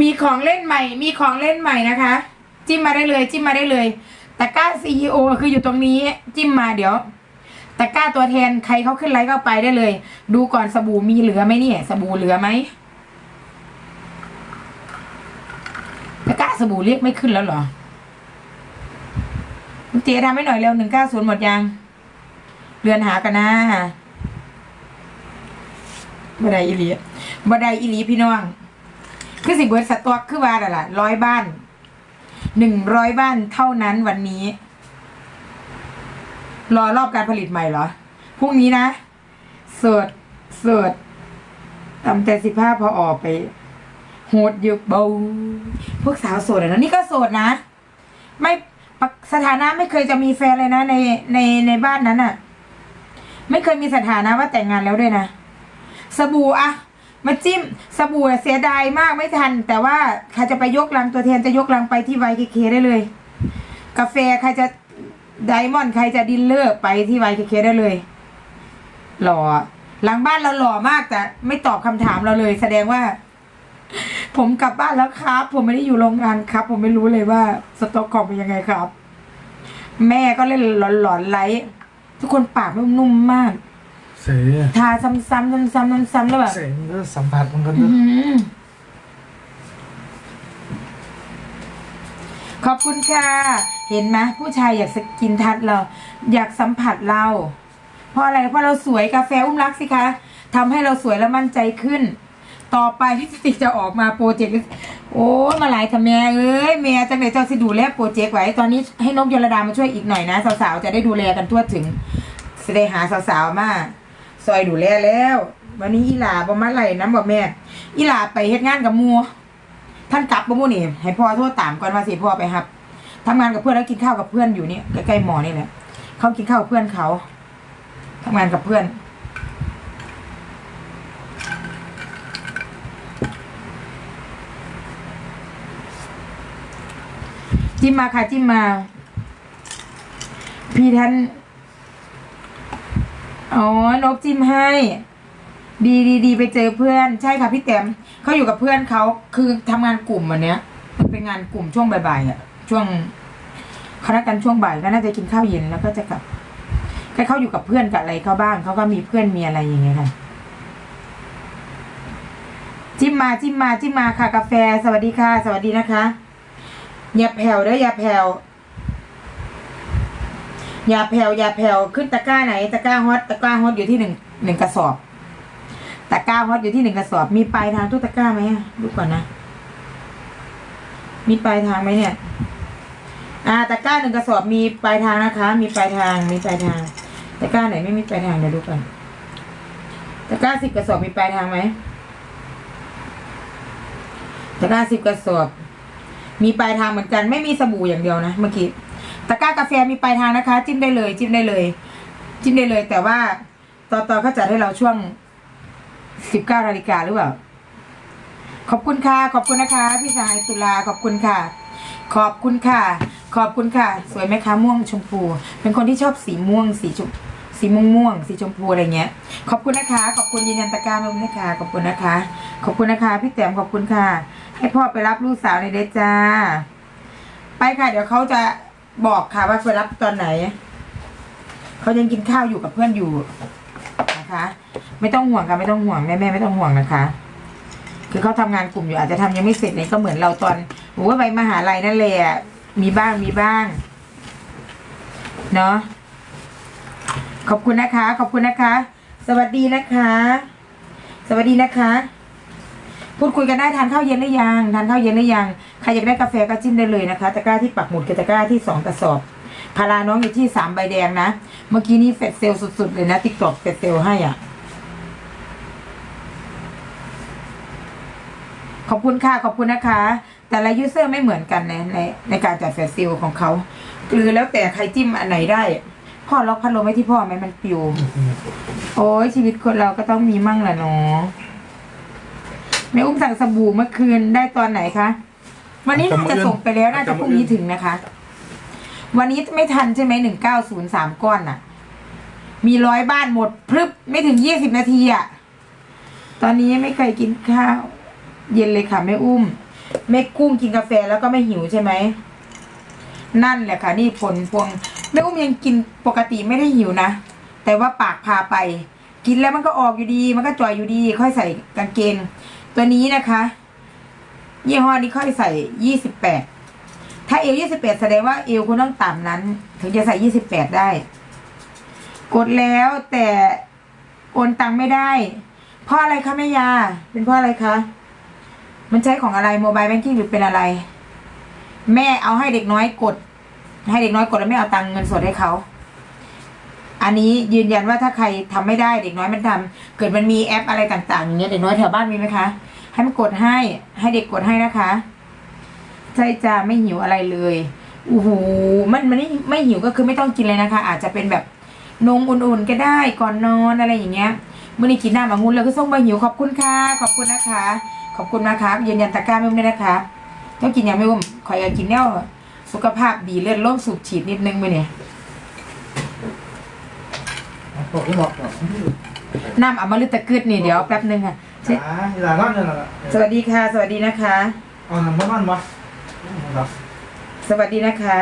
มีของเล่นใหม่ มีของเล่นใหม่นะคะ จิ้มมาได้เลย จิ้มมาได้เลยตะกร้าซีอคืออยู่ตรงนี้ จิ้มมาเดี๋ยวตะกร้าตัวแทนใครเขาขึ้นไลฟ์ก็ไปได้เลย ดูก่อนสบู่มีเหลือไหมเนี่ย สบู่เหลือไหมตะกร้าสบู่เรียกไม่ขึ้นแล้วเหรอคุณเจ๊ทำให้หน่อยเร็วหนึ่งเก้าศูนย์หมดยัง เรือนหากันนะบไดอีลีบไดอีลีพี่น้อง คือสิเบิร์ดสต็อกคือว่าอะไรล่ะร้อยบ้านหนึ่งร้อยบ้านเท่านั้นวันนี้ รอรอบการผลิตใหม่เหรอพรุ่งนี้นะเสิร์ชเสิร์ชตำแต่สิบห้าพอออกไปโหดเยอะเบาพวกสาวโสดนะนี่ก็โสดนะ ไม่สถานะไม่เคยจะมีแฟนเลยนะ ในในในบ้านนั้นอะ ไม่เคยมีสถานะว่าแต่งงานแล้วด้วยนะสบู่อะ มาจิ้มสบู่เสียดายมากไม่ทัน แต่ว่าใครจะไปยกลังตัวแทนจะยกลังไปที่ไวเคเคได้เลย กาแฟใครจะไดมอนด์ใครจะดินเลอร์ไปที่ไวเคเคได้เลย หล่อ หลังบ้านเราหล่อมากแต่ไม่ตอบคำถามเราเลย แสดงว่า ผมกลับบ้านแล้วครับ ผมไม่ได้อยู่โรงงานครับ ผมไม่รู้เลยว่าสต็อกของเป็นยังไงครับ แม่ก็เล่นหลอนๆไลท์ทุกคนปากนุ่มๆมาก เสียทาซ้ำๆซ้ำๆซ้ำๆแล้วแบบเสียงก็สัมผัสมันก็อื้อหือขอบคุณค่ะ เห็นไหมผู้ชายอยากสกินทัดเรา อยากสัมผัสเรา เพราะอะไรเพราะเราสวยกาแฟอุ้มรักสิคะทำให้เราสวยและมั่นใจขึ้น ต่อไปที่สติจะออกมาโปรเจกต์โอ้ยมาหลายทำแม่เอ้ยแม่จังเลยเจ้าสิดูแลโปรเจกต์ไว้ ตอนนี้ให้นกยลดามาช่วยอีกหน่อยนะ สาวๆ จะได้ดูแลกันทั่วถึงจะได้หาสาวๆ มา ซอยดูแลแล้ว วันนี้อีหลาบ่มาไหลน้ำบ่แม่ อีหลาไปเฮ็ดงานกับมัวท่านกลับบ่มูนี่ให้พ่อโทรตามก่อนว่าสิพ่อไปครับทำงานกับเพื่อนแล้วกินข้าวกับเพื่อนอยู่นี่ใกล้ๆหมอนี่แหละเขากินข้าวกับเพื่อนเขาทำงานกับเพื่อนจิ้มมาค่ะจิ้มมา พี่ท่าน อ๋อนกจิ้มให้ ดีดีดีไปเจอเพื่อนใช่ค่ะพี่แต้มเขาอยู่กับเพื่อนเขาคือทำงานกลุ่มวันเนี้ย มันเป็นงานกลุ่มช่วงบ่ายๆอะ ช่วงเขานัดกันช่วงบ่ายก็น่าจะกินข้าวเย็นแล้วก็จะกลับแค่เขาอยู่กับเพื่อนกับอะไรเขาบ้างเขาก็มีเพื่อนมีอะไรอย่างเงี้ยค่ะจิ้มมาจิ้มมาจิ้มมาค่ะกาแฟ สวัสดีค่ะ สวัสดีนะคะอย่าแผ่วเด้ออย่าแผ่ว ยาแผ่วยาแผ่วขึ้นตะกร้าไหนตะกร้าฮอตตะกร้าฮอตอยู่ที่หนึ่งหนึ่งกระสอบ ตะกร้าฮอตอยู่ที่หนึ่งกระสอบ มีปลายทางทุกตะกร้าไหมอะดูก่อนนะ มีปลายทางไหมเนี่ย อ่าตะกร้าหนึ่งกระสอบมีปลายทางนะคะ มีปลายทางมีปลายทาง ตะกร้าไหนไม่มีปลายทางเดี๋ยวดูก่อนตะกร้าสิบกระสอบมีปลายทางไหมตะกร้าสิบกระสอบ มีปลายทางเหมือนกัน ไม่มีสบู่อย่างเดียวนะเมื่อกี้ ตะกร้ากาแฟมีปลายทางนะคะ จิ้มได้เลย จิ้มได้เลย จิ้มได้เลย แต่ว่าตอนตอนเขาจัดให้เราช่วงสิบเก้านาฬิกาหรือเปล่าขอบคุณค่ะ ขอบคุณนะคะ พี่สายสุราขอบคุณค่ะ ขอบคุณค่ะ ขอบคุณค่ะ สวยไหมคะม่วงชมพู เป็นคนที่ชอบสีม่วงสีชมสีม่วงม่วงสีชมพูอะไรเงี้ย ขอบคุณนะคะ ขอบคุณยืนยันตะกร้าไม่อุ้มนะคะขอบคุณนะคะ ขอบคุณนะคะ พี่แต้มขอบคุณค่ะ ให้พ่อไปรับลูกสาวในอยเด้จ้า ไปค่ะ เดี๋ยวเขาจะ บอกค่ะว่าไปรับตอนไหน เขายังกินข้าวอยู่กับเพื่อนอยู่นะคะ ไม่ต้องห่วงค่ะไม่ต้องห่วงแม่แม่ไม่ต้องห่วงนะคะ คือเขาทำงานกลุ่มอยู่อาจจะทำยังไม่เสร็จเนี่ยก็เหมือนเราตอนหนูว่าไปมหาลัยนั่นแหละมีบ้างมีบ้างเนาะขอบคุณนะคะ ขอบคุณนะคะ สวัสดีนะคะ สวัสดีนะคะ พูดคุยกันได้ทานข้าวเย็นหรือยังทานข้าวเย็นหรือยัง ใครอยากได้กาแฟก็จิ้มได้เลยนะคะ ตะกร้าที่ปักหมุดกับตะกร้าที่สองกระสอบพาราน้องอยู่ที่สามใบแดงนะ เมื่อกี้นี้เฟดเซลสุดๆเลยนะติ๊กตอกเฟดเซลให้อะ ขอบคุณค่ะ ขอบคุณนะคะ แต่ละยูเซอร์ไม่เหมือนกันในในในการจัดแฟลชซิลของเขาคือแล้วแต่ใครจิ้มอันไหนได้ พ่อล็อกพัดลมไว้ที่พ่อไหมมันปิว โอ้ยชีวิตคนเราก็ต้องมีมั่งแหละเนาะแม่อุ้มสั่งสบู่เมื่อคืนได้ตอนไหนคะ วันนี้น่าจะส่งไปแล้วน่าจะพรุ่งนี้ถึงนะคะ วันนี้ไม่ทันใช่ไหมหนึ่งเก้าศูนย์สามก้อนน่ะ มีร้อยบ้านหมดพรึบไม่ถึงยี่สิบนาทีอะ ตอนนี้ไม่เคยกินข้าว เย็นเลยค่ะแม่อุ้มแม่กุ้งกินกาแฟแล้วก็ไม่หิวใช่ไหมนั่นแหละค่ะ นี่ผลพวงแม่อุ้มยังกินปกติไม่ได้หิวนะ แต่ว่าปากพาไป กินแล้วมันก็ออกอยู่ดี มันก็จ่อยอยู่ดี ค่อยใส่กางเกงตัวนี้นะคะ ยี่ห้อนี้ค่อยใส่ยี่สิบแปดถ้าเอวยี่สิบแปดแสดงว่าเอวคุณต้องต่ำนั้น ถึงจะใส่ยี่สิบแปดได้ กดแล้วแต่โอนตังไม่ได้ เพราะอะไรคะแม่ยา เป็นเพราะอะไรคะ มันใช้ของอะไรโมบายแบงกิ้งหรือเป็นอะไร แม่เอาให้เด็กน้อยกด ให้เด็กน้อยกดแล้วไม่เอาตังค์เงินสดให้เขา อันนี้ยืนยันว่าถ้าใครทำไม่ได้เด็กน้อยมันทำเกิดมันมีแอปอะไรต่างๆอย่างเงี้ยเด็กน้อยแถวบ้านมีไหมคะ ให้มันกดให้ ให้เด็กกดให้นะคะใช่จ้าไม่หิวอะไรเลยโอ้โหมันมันไม่ไม่หิวก็คือไม่ต้องกินเลยนะคะ อาจจะเป็นแบบนมอุ่นๆก็ได้ก่อนนอนอะไรอย่างเงี้ยเมื่อนี้กินน้ำองุ่นแล้วก็ส่งมาหิวขอบคุณค่ะ ขอบคุณนะคะ ขอบคุณนะคะยืนยันตะกร้าไม่อุ้มด้วยนะคะต้องกินยังไม่อุ้มขอยอยากกินแนวสุขภาพดีเลือดล่มสูบฉีดนิดนึงไปเนี่ยบอกที่บอกบอกน้ำอมฤตกึดนี่เดี๋ยวแป๊บนึงค่ะ เช็ดอ่าเวลานอนเนี่ยแหละสวัสดีค่ะ สวัสดีนะคะ เอาหนังบ้านวะครับสวัสดีนะคะ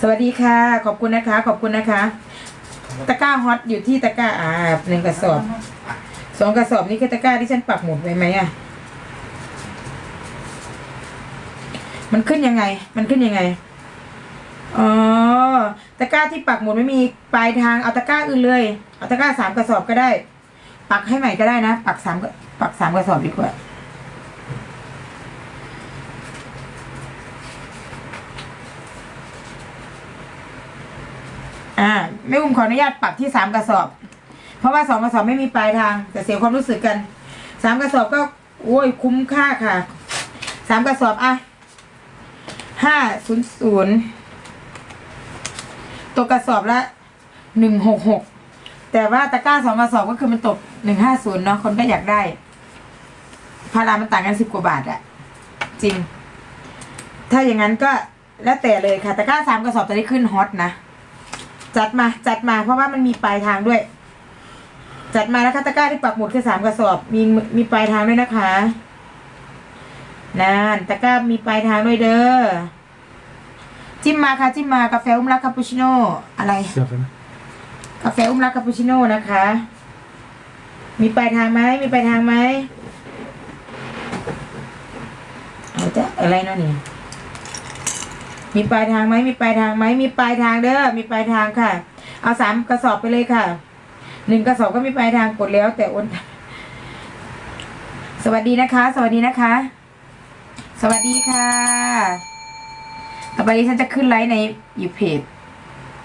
สวัสดีค่ะ ขอบคุณนะคะ ขอบคุณนะคะ ตะกร้าฮอตอยู่ที่ตะกร้าอ่าหนึ่งกระสอบสองกระสอบนี่คือตะกร้าที่ฉันปักหมุดไว้ไหมอะ มันขึ้นยังไง มันขึ้นยังไง อ๋อ ตะกร้าที่ปักหมุดไม่มีปลายทาง เอาตะกร้าอื่นเลย เอาตะกร้าสามกระสอบก็ได้ ปักให้ใหม่ก็ได้นะ ปักสามกระปักสามกระสอบดีกว่าอ่าไม่อุ้มขออนุญาตปักที่สามกระสอบ เพราะว่าสองกระสอบไม่มีปลายทาง แต่เสียความรู้สึกกันสามกระสอบก็โอ้ยคุ้มค่าค่ะสามกระสอบอะห้าศูนย์ศูนย์ตกกระสอบละหนึ่งหกหก แต่ว่าตะกร้าสองกระสอบก็คือมันตกหนึ่งห้าศูนย์เนาะคนก็อยากได้ พารามันต่างกันสิบกว่าบาทอะจริง ถ้าอย่างนั้นก็แล้วแต่เลยค่ะตะกร้าสามกระสอบตอนนี้ขึ้นฮอตนะจัดมาจัดมาเพราะว่ามันมีปลายทางด้วย จัดมาแล้วค่ะตะกร้าที่ปักหมุดคือสามกระสอบ มีมีปลายทางด้วยนะคะนั่นตะกร้ามีปลายทางด้วยเด้อจิ้มมาค่ะจิ้มมากาแฟอุ้มรักคาปูชิโน่อะไร เสียบเลยนะ กาแฟอุ้มรักคาปูชิโน่นะคะ มีปลายทางไหมมีปลายทางไหมเอาจะอะไรเนาะนี่ มีปลายทางไหมมีปลายทางไหมมีปลายทางเด้อ มีปลายทางค่ะ เอาสามกระสอบไปเลยค่ะ หนึ่งกระสอบก็มีปลายทางกดแล้ว แต่อ้นสวัสดีนะคะ สวัสดีนะคะ สวัสดีค่ะ ต่อไปนี้ฉันจะขึ้นไลฟ์ในอยู่เพจ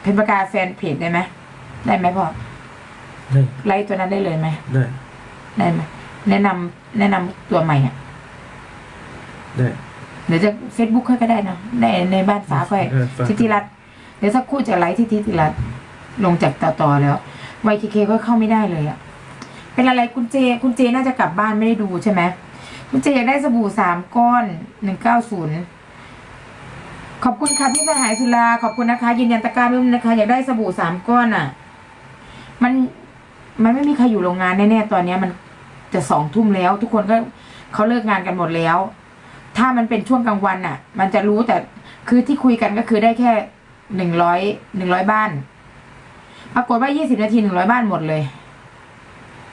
เพนประกาแฟนเพจได้ไหม ได้ไหมพ่อได้ไลฟ์ตัวนั้นได้เลยไหมได้ได้ไหมแนะนำแนะนำตัวใหม่อะได้เดี๋ยวจะเฟซบุ๊กค่อยก็ได้เนอะในในบ้านฟ้าค่อยเออฟ้าทิติรัตน์เดี๋ยวสักครู่จะไลฟ์ที่ทิติรัตน์ลงจากต่อต่อแล้ววัยเคเคก็เข้าไม่ได้เลยอะเป็นอะไรคุณเจ คุณเจน่าจะกลับบ้านไม่ได้ดูใช่ไหมคุณเจอยากได้สบู่สามก้อนหนึ่งเก้าศูนย์ขอบคุณค่ะพี่สหายสุราขอบคุณนะคะยืนยันตะกร้าไม่อุ้มนะคะ อยากได้สบู่สามก้อนอะ มันมันไม่มีใครอยู่โรงงานแน่ๆตอนเนี้ยมันจะสองทุ่มแล้ว ทุกคนก็เขาเลิกงานกันหมดแล้ว ถ้ามันเป็นช่วงกลางวันน่ะ มันจะรู้แต่คือที่คุยกันก็คือได้แค่หนึ่งร้อยหนึ่งร้อยบ้าน ปรากฏว่ายี่สิบนาทีหนึ่งร้อยบ้านหมดเลย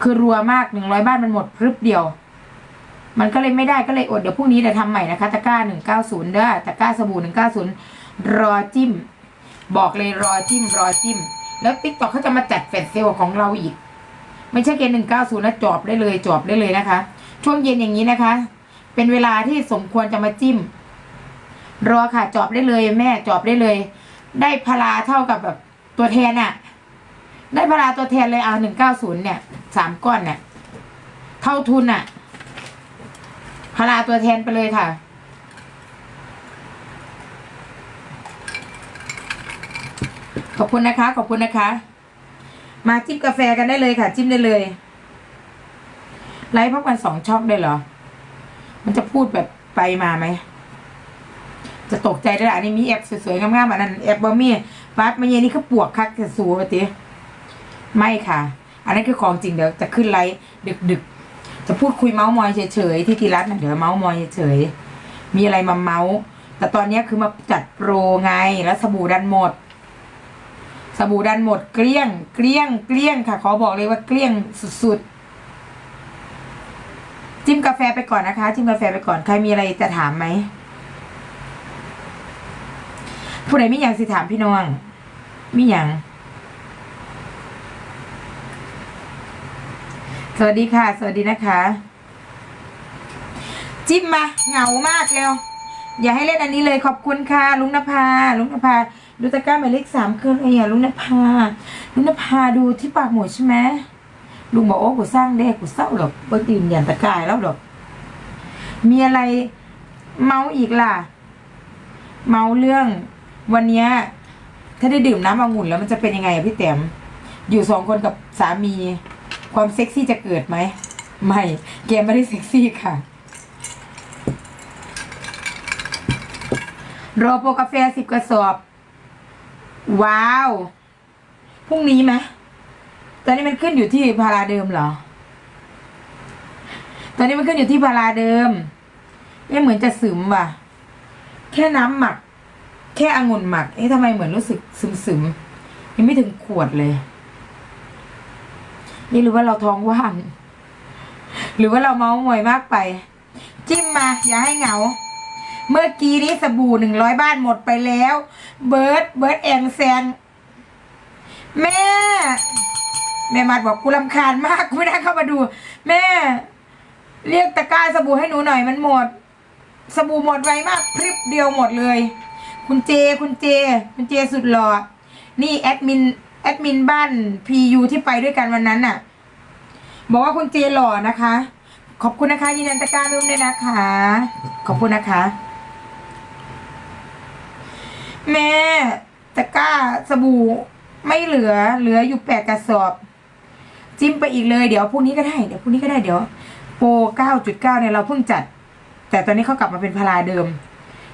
คือรัวมากหนึ่งร้อยบ้านมันหมดพรึบเดียว มันก็เลยไม่ได้ก็เลยอดเดี๋ยวพรุ่งนี้จะทำใหม่นะคะตะกร้าหนึ่งเก้าศูนย์เด้อตะกร้าสบู่หนึ่งเก้าศูนย์รอจิ้ม บอกเลยรอจิ้มรอจิ้ม แล้วติ๊กต็อกเขาจะมาจัดแฟลชเซลของเราอีก ไม่ใช่เกณฑ์หนึ่งเก้าศูนย์นะจอบได้เลยจอบได้เลยนะคะ ช่วงเย็นอย่างนี้นะคะ เป็นเวลาที่สมควรจะมาจิ้ม รอค่ะจอบได้เลย แม่จอบได้เลย ได้พลาเท่ากับแบบตัวแทนอะได้พลาตัวแทนเลยเอาหนึ่งเก้าศูนย์เนี่ยสามก้อนเนี่ยเท่าทุนอะพลาตัวแทนไปเลยค่ะ ขอบคุณนะคะ ขอบคุณนะคะ มาจิ้มกาแฟกันได้เลยค่ะ จิ้มได้เลยไลฟ์พักวันสองช่องได้เหรอ มันจะพูดแบบไปมาไหม จะตกใจได้ละอันนี้มีแอปสวยๆงามๆอันนั้นแอปบอมี่ปั๊บมาเย็นนี่เขาปวกคักจะสูปะติไม่ค่ะ อันนั้นคือของจริงเดี๋ยวจะขึ้นไลฟ์ดึกๆ จะพูดคุยเมาส์มอยเฉยๆที่ทีรัตน์เดี๋ยวเมาส์มอยเฉยๆมีอะไรมาเมาส์แต่ตอนนี้คือมาจัดโปรไงแล้วสบู่ดันหมด สบู่ดันหมดเกลี้ยง เกลี้ยง เกลี้ยงค่ะ ขอบอกเลยว่าเกลี้ยงสุดๆ จิ้มกาแฟไปก่อนนะคะ จิ้มกาแฟไปก่อน ใครมีอะไรจะถามไหม ผู้ใดมีอย่างสิถามพี่น้อง มีอย่าง สวัสดีค่ะ สวัสดีนะคะ จิ้มมา เหงามากเร็ว อย่าให้เล่นอันนี้เลย ขอบคุณค่ะ ลุงนภา ลุงนภา ดูตะกร้าหมายเลขสามเครื่องไอ้อะลุงนภาลุงนภาดูที่ปากหมูใช่ไหมลุงบอกโอ้กูสร้างเด็กกูเศร้าดอกไปตื่นยันตะกายแล้วดอก มีอะไรเมาอีกล่ะ เมาเรื่องวันเนี้ยถ้าได้ดื่มน้ำองุ่นแล้วมันจะเป็นยังไงอะพี่แต้มอยู่สองคนกับสามี ความเซ็กซี่จะเกิดไหมไม่แกไม่ได้เซ็กซี่ค่ะรอโปรกาแฟสิบกระสอบ ว้าว พรุ่งนี้ไหมตอนนี้มันขึ้นอยู่ที่พาราเดิมเหรอ ตอนนี้มันขึ้นอยู่ที่พาราเดิมยังเหมือนจะซึมว่ะ แค่น้ำหมัก แค่องุ่นหมัก เอ๊ะทำไมเหมือนรู้สึกซึมซึมๆยังไม่ถึงขวดเลยนี่หรือว่าเราท้องว่าง หรือว่าเราเมามอยมากไป จิ้มมา อย่าให้เหงา เมื่อกี้นี้สบู่หนึ่งร้อยบ้านหมดไปแล้ว เบิร์ดเบิร์ดแองแซงแม่ แม่มัดบอกกูรำคาญมากกูไม่ได้เข้ามาดู แม่ เรียกตะกร้าสบู่ให้หนูหน่อยมันหมด สบู่หมดไวมากพริบเดียวหมดเลย คุณเจคุณเจ คุณเจสุดหล่อนี่แอดมินแอดมินบ้านพียูที่ไปด้วยกันวันนั้นน่ะ บอกว่าคุณเจหล่อนะคะ ขอบคุณนะคะยืนยันตะกร้ารุ่มด้วยนะคะ ขอบคุณนะคะ แม่ตะกร้าสบู่ไม่เหลือเหลืออยู่แปดกระสอบ จิ้มไปอีกเลยเดี๋ยวพรุ่งนี้ก็ได้เดี๋ยวพรุ่งนี้ก็ได้เดี๋ยว โปรเก้าจุดเก้าเนี่ยเราเพิ่งจัด แต่ตอนนี้เขากลับมาเป็นพาราเดิม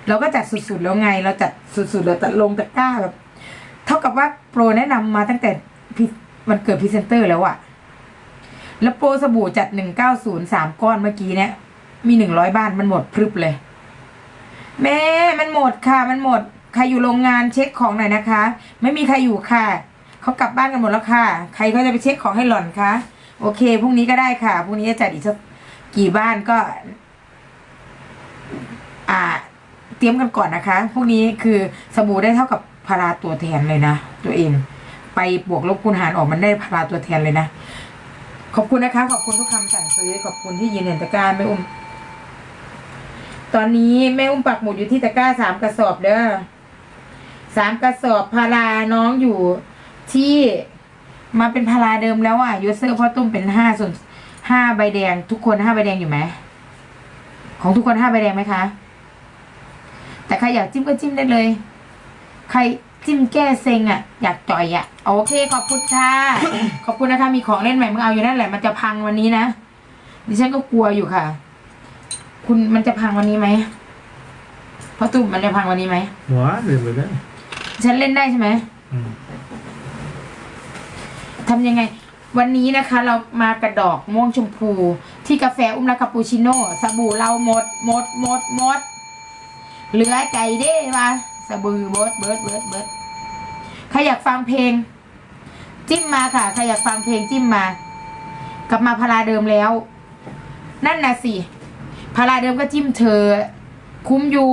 เราก็จัดสุดๆแล้วไง เราจัดสุดๆเราจัดลงตะกร้าแบบเท่ากับว่าโปรแนะนำมาตั้งแต่พิมันเกิดพรีเซนเตอร์แล้วอะแล้วโปรสบู่จัดหนึ่งเก้าศูนย์สามก้อนเมื่อกี้เนี่ยมีหนึ่งร้อยบ้านมันหมดพรึบเลย แม่มันหมดค่ะมันหมด รอยู่โรงงานเช็คของหน่อยนะคะ ไม่มีใครอยู่ค่ะเขากลับบ้านกันหมดแล้วค่ะ ใครก็จะไปเช็คของให้หล่อนคะโอเคพรุ่งนี้ก็ได้ค่ะพรุ่งนี้จะจัดอีกสักกี่บ้านก็ อ่า เตรียมกันก่อนนะคะพวกนี้คือสบู่ได้เท่ากับพาราตัวแทนเลยนะตัวเอง ไปบวกลบคูณหารออกมันได้พาราตัวแทนเลยนะขอบคุณนะคะ ขอบคุณทุกคำสั่งซื้อขอบคุณที่ยืนยันตะกร้าแม่อุ้ม ตอนนี้แม่อุ้มปักหมุดอยู่ที่ตะกร้าสามกระสอบเด้อ สามกระสอบพาราน้องอยู่ที่มาเป็นพาราเดิมแล้วอะยูเซอร์พ่อตุ้มเป็นห้าส่วนห้าใบแดง ทุกคนห้าใบแดงอยู่ไหมของทุกคนห้าใบแดงไหมคะ แต่ใครอยากจิ้มก็จิ้มได้เลย ใครจิ้มแก้เซ็งอะ อยากจ่อยอะโอเค ขอบคุณค่ะ ขอบคุณนะคะ มีของเล่นใหม่มึงเอาอยู่นั่นแหละมันจะพังวันนี้นะดิฉันก็กลัวอยู่ค่ะ คุณมันจะพังวันนี้ไหมเพราะตุ่มมันจะพังวันนี้ไหมหัวเดือดไปเลย ฉันเล่นได้ใช่ไหมอืมทำยังไง วันนี้นะคะ เรามากระดอกม่วงชมพู ที่กาแฟอุ้มและคาปูชิโน่สบู่เราหมดหมดหมดหมดเหลือใจเด้มาสบู่เบิร์ดเบิร์ดเบิร์ดเบิร์ดใครอยากฟังเพลง จิ้มมาค่ะใครอยากฟังเพลงจิ้มมา กลับมาพาราเดิมแล้ว นั่นน่ะสิพาราเดิมก็จิ้มเธอ คุ้มอยู่